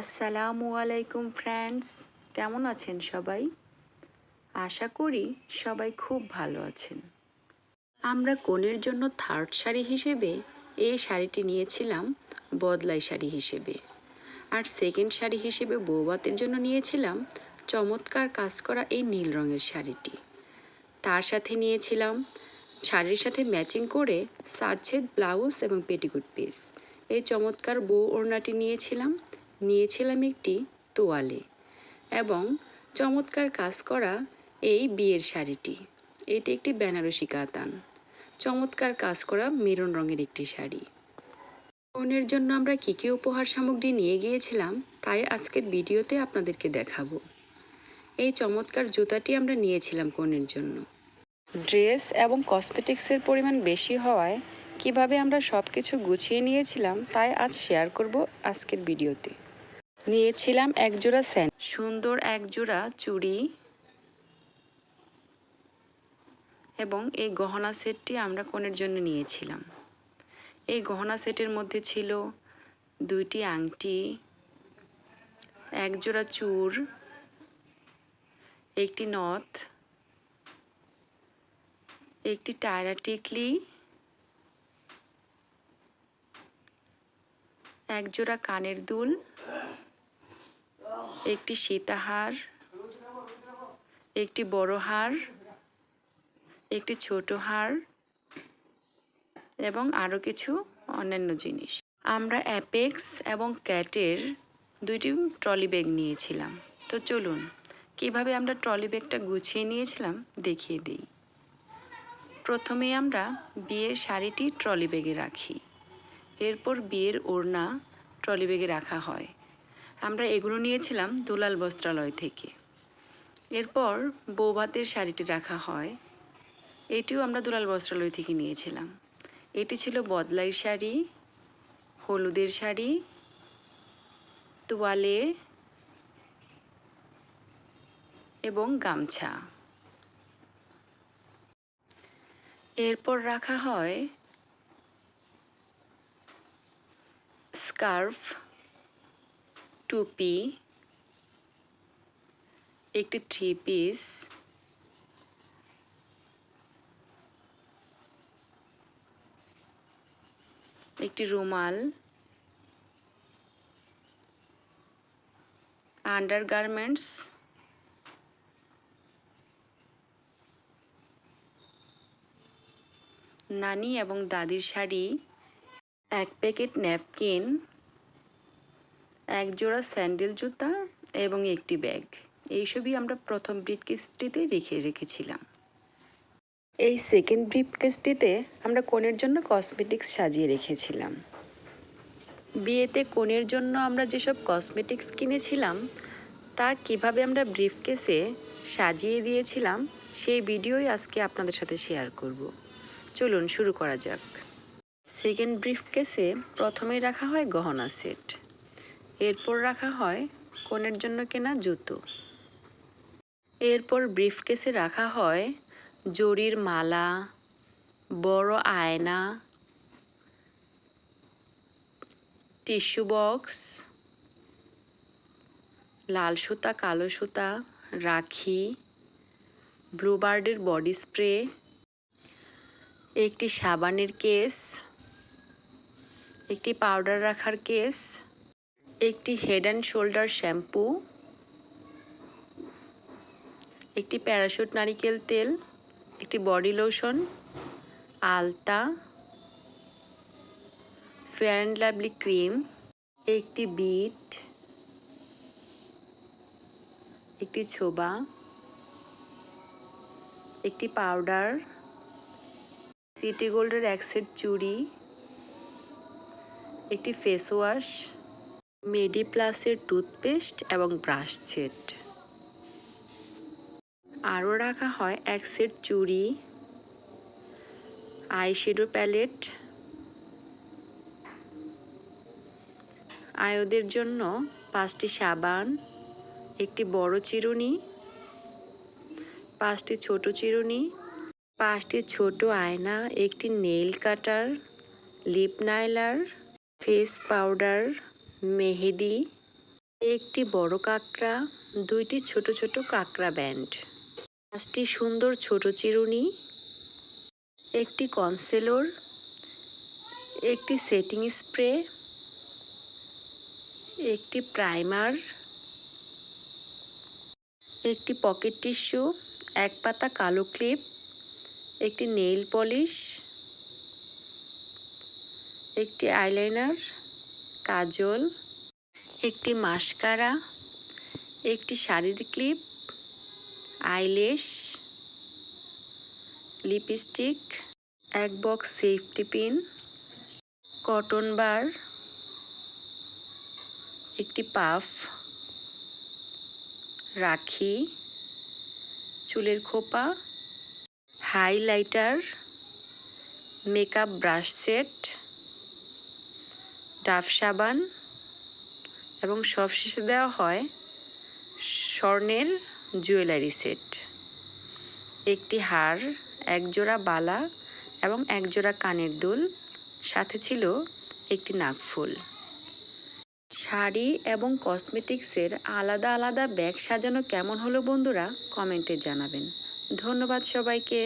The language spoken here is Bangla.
আসসালামু আলাইকুম ফ্রেন্ডস কেমন আছেন সবাই? আশা করি সবাই খুব ভালো আছেন। আমরা কনের জন্য থার্ড শাড়ি হিসেবে এই শাড়িটি নিয়েছিলাম, বদলাই শাড়ি হিসেবে। আর সেকেন্ড শাড়ি হিসেবে বৌবাতের জন্য নিয়েছিলাম, চমৎকার কাজ করা এই নীল রঙের শাড়িটি। তার সাথে নিয়েছিলাম, শাড়ির সাথে ম্যাচিং করে সার্চের ব্লাউজ এবং পেটিকুট পিস এই চমৎকার বউ ওড়নাটি নিয়েছিলাম নিয়েছিলাম একটি তোয়ালে এবং চমৎকার কাজ করা এই বিয়ের শাড়িটি। এটি একটি বেনারসি কাতান। চমৎকার কাজ করা মেরুন রঙের একটি শাড়ি। কনের জন্য আমরা কী কী উপহার সামগ্রী নিয়ে গিয়েছিলাম তাই আজকের ভিডিওতে আপনাদেরকে দেখাবো। এই চমৎকার জুতাটি আমরা নিয়েছিলাম কনের জন্য। ড্রেস এবং কসমেটিক্সের পরিমাণ বেশি হওয়ায় কীভাবে আমরা সব কিছু গুছিয়ে নিয়েছিলাম তাই আজ শেয়ার করব আজকের ভিডিওতে। নিয়েছিলাম একজোড়া স্যান সুন্দর একজোড়া চুড়ি এবং এই গহনা সেটটি আমরা কনের জন্য নিয়েছিলাম। এই গহনা সেটের মধ্যে ছিল দুইটি আংটি, একজোড়া চূড় একটি নথ, একটি টায়রা টিকলি, একজোড়া কানের দুল একটি সীতাহার, একটি বড় হার একটি ছোট হার এবং আরও কিছু অন্যান্য জিনিস। আমরা অ্যাপেক্স এবং ক্যাটের দুইটি ট্রলি ব্যাগ নিয়েছিলাম। তো চলুন, কীভাবে আমরা ট্রলি ব্যাগটা গুছিয়ে নিয়েছিলাম দেখিয়ে দিই। প্রথমে আমরা বিয়ের শাড়িটি ট্রলি ব্যাগে রাখি। এরপর বিয়ের ওড়না ট্রলি ব্যাগে রাখা হয়। আমরা এগুলো নিয়েছিলাম দুলাল বস্ত্রালয় থেকে। এরপর বৌভাতের শাড়িটি রাখা হয়, এটিও আমরা দুলাল বস্ত্রালয় থেকে নিয়েছিলাম। এটি ছিল বদলাই শাড়ি, হলুদের শাড়ি, তোয়ালে এবং গামছা। এরপর রাখা হয় স্কার্ফ টুপি একটি থ্রি পিস, একটি রুমাল আন্ডার গার্মেন্টস নানি এবং দাদির শাড়ি, এক প্যাকেট ন্যাপকিন এক জোড়া স্যান্ডেল জুতা এবং একটি ব্যাগ। এইসবই আমরা প্রথম ব্রিফকেসটিতে রেখে রেখেছিলাম। এই সেকেন্ড ব্রিফকেসটিতে আমরা কনের জন্য কসমেটিক্স সাজিয়ে রেখেছিলাম। বিয়েতে কনের জন্য আমরা যেসব কসমেটিক্স কিনেছিলাম, তা কীভাবে আমরা ব্রিফকেসে সাজিয়ে দিয়েছিলাম, সেই ভিডিওই আজকে আপনাদের সাথে শেয়ার করব। চলুন শুরু করা যাক। সেকেন্ড ব্রিফকেসে প্রথমেই রাখা হয় গহনা সেট এরপর রাখা হয় কনের জন্য কেনা জুতো। এরপর ব্রিফকেসে রাখা হয় জরির মালা, বড় আয়না, টিস্যু বক্স, লাল সুতা, কালো সুতা, রাখি, ব্লুবার্ডের বডি স্প্রে, একটি সাবানের কেস, একটি পাউডার রাখার কেস একটি হেড অ্যান্ড শোল্ডার শ্যাম্পু একটি প্যারাশুট নারিকেল তেল, একটি বডি লোশন আলতা ফেয়ার অ্যান্ড লাভলি ক্রিম একটি বিট একটি ছোবা, একটি পাউডার সিটি গোল্ডের এক চুড়ি, একটি ফেস ওয়াশ মেডি প্লাসের টুথপেস্ট এবং ব্রাশ সেট আরও রাখা হয় এক সেট চুড়ি আইশ্যাডো প্যালেট আয়োদের জন্য পাঁচটি সাবান, একটি বড় চিরুনি, পাঁচটি ছোট চিরুনি, পাঁচটি ছোট আয়না, একটি nail cutter lip নাইলার face powder মেহেদি, একটি বড় কাঁকড়া, দুইটি ছোট ছোট কাঁকড়া ব্যান্ড, পাঁচটি সুন্দর ছোট চিরুনি, একটি কনসেলর, একটি সেটিং স্প্রে, একটি প্রাইমার, একটি পকেট টিস্যু, এক পাতা কালো ক্লিপ, একটি নেইল পলিশ, একটি আইলাইনার কাজল, একটি মাস্কারা, একটি শাড়ির ক্লিপ, আইলেশ, লিপস্টিক, এক box safety pin, cotton bar, একটি পাফ, রাখি, চুলের খোপা, highlighter, makeup brush set Duff সাবান এবং সবশেষে দেওয়া হয় স্বর্ণের জুয়েলারি সেট। একটি হার, একজোড়া বালা এবং একজোড়া কানের দুল, সাথে ছিল একটি নাকফুল শাড়ি এবং কসমেটিক্সের আলাদা আলাদা ব্যাগ সাজানো কেমন হলো বন্ধুরা কমেন্টে জানাবেন। ধন্যবাদ সবাইকে।